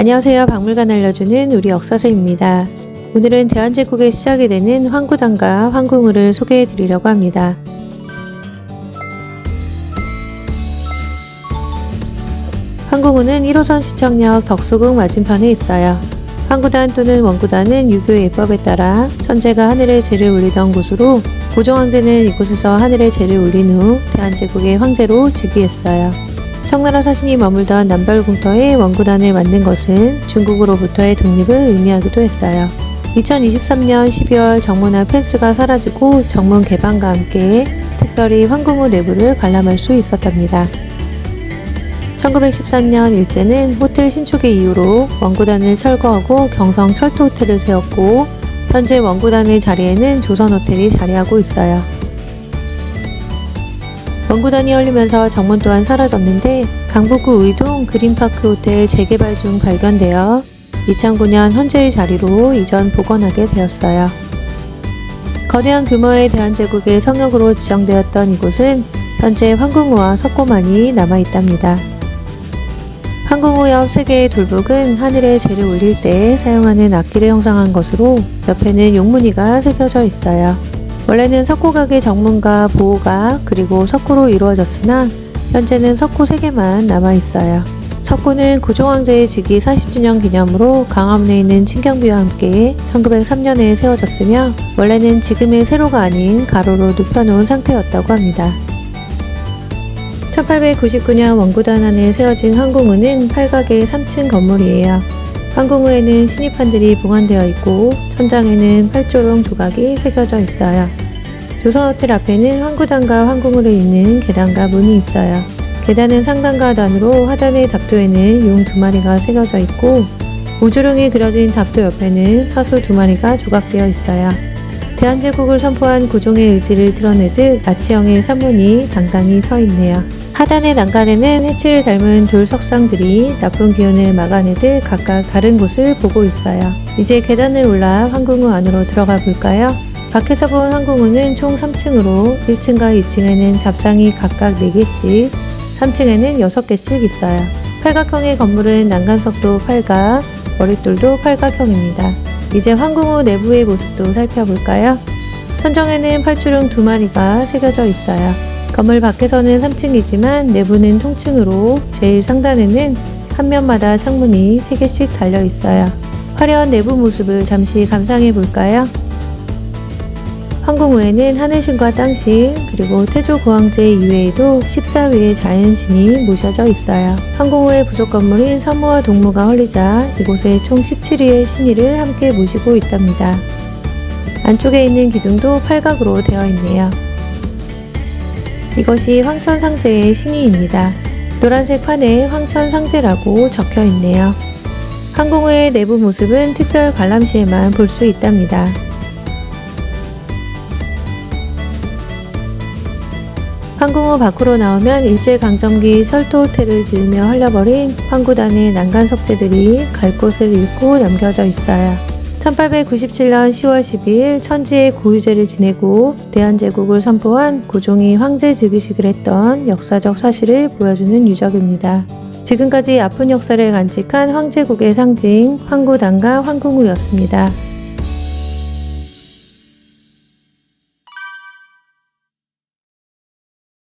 안녕하세요. 박물관 알려주는 우리 역사서입니다. 오늘은 대한제국의 시작이 되는 황구단과 황궁우를 소개해 드리려고 합니다. 황궁우는 1호선 시청역 덕수궁 맞은편에 있어요. 황구단 또는 원구단은 유교 예법에 따라 천재가 하늘에 재를 올리던 곳으로 고종황제는 이곳에서 하늘에 재를 올린 후 대한제국의 황제로 즉위했어요. 청나라 사신이 머물던 남발궁터에 원구단을 만든 것은 중국으로부터의 독립을 의미하기도 했어요. 2023년 12월 정문 앞 펜스가 사라지고 정문 개방과 함께 특별히 황궁우 내부를 관람할 수 있었답니다. 1913년 일제는 호텔 신축의 이유로 원구단을 철거하고 경성 철도 호텔을 세웠고 현재 원구단의 자리에는 조선 호텔이 자리하고 있어요. 원구단이 열리면서 정문 또한 사라졌는데 강북구 의동 그린파크 호텔 재개발 중 발견되어 2009년 현재의 자리로 이전 복원하게 되었어요. 거대한 규모의 대한제국의 성역으로 지정되었던 이곳은 현재 황궁우와 석고만이 남아있답니다. 황궁우 옆세 개의 돌복은 하늘에 재를 올릴 때 사용하는 악기를 형상한 것으로 옆에는 용문이가 새겨져 있어요. 원래는 석고각의 정문과 보호각 그리고 석고로 이루어졌으나 현재는 석고 3개만 남아 있어요. 석고는 고종황제의 즉위 40주년 기념으로 강화문에 있는 친경비와 함께 1903년에 세워졌으며 원래는 지금의 세로가 아닌 가로로 눕혀놓은 상태였다고 합니다. 1899년 원구단 안에 세워진 황궁우는 팔각의 3층 건물이에요. 황궁우에는 신입판들이 봉안되어 있고 천장에는 팔조롱 조각이 새겨져 있어요. 조선호텔 앞에는 황구단과 황궁우를 잇는 계단과 문이 있어요. 계단은 상단과 하단으로 하단의 답도에는 용 두 마리가 새겨져 있고 우주룡이 그려진 답도 옆에는 사수 두 마리가 조각되어 있어요. 대한제국을 선포한 고종의 의지를 드러내듯 아치형의 산문이 당당히 서 있네요. 하단의 난간에는 해치를 닮은 돌 석상들이 나쁜 기운을 막아내듯 각각 다른 곳을 보고 있어요. 이제 계단을 올라 황궁우 안으로 들어가 볼까요? 밖에서 본 황궁우는 총 3층으로 1층과 2층에는 잡상이 각각 4개씩, 3층에는 6개씩 있어요. 팔각형의 건물은 난간석도 팔각, 머릿돌도 팔각형입니다. 이제 황궁우 내부의 모습도 살펴볼까요? 천정에는 팔주령 두 마리가 새겨져 있어요. 건물 밖에서는 3층이지만 내부는 통층으로 제일 상단에는 한 면마다 창문이 3개씩 달려 있어요. 화려한 내부 모습을 잠시 감상해 볼까요? 황궁우에는 하늘신과 땅신 그리고 태조고왕제 이외에도 14위의 자연신이 모셔져 있어요. 황궁우의 부속 건물인 선무와 동무가 헐리자 이곳에 총 17위의 신의를 함께 모시고 있답니다. 안쪽에 있는 기둥도 팔각으로 되어 있네요. 이것이 황천상제의 신의입니다. 노란색 판에 황천상제라고 적혀 있네요. 항공우의 내부 모습은 특별 관람 시에만 볼 수 있답니다. 항공우 밖으로 나오면 일제강점기 철도 호텔을 지으며 흘려버린 황구단의 난간 석재들이 갈 곳을 잃고 남겨져 있어요. 1897년 10월 12일 천지의 고유제를 지내고 대한제국을 선포한 고종이 황제 즉위식을 했던 역사적 사실을 보여주는 유적입니다. 지금까지 아픈 역사를 간직한 황제국의 상징 황구단과 황궁우였습니다.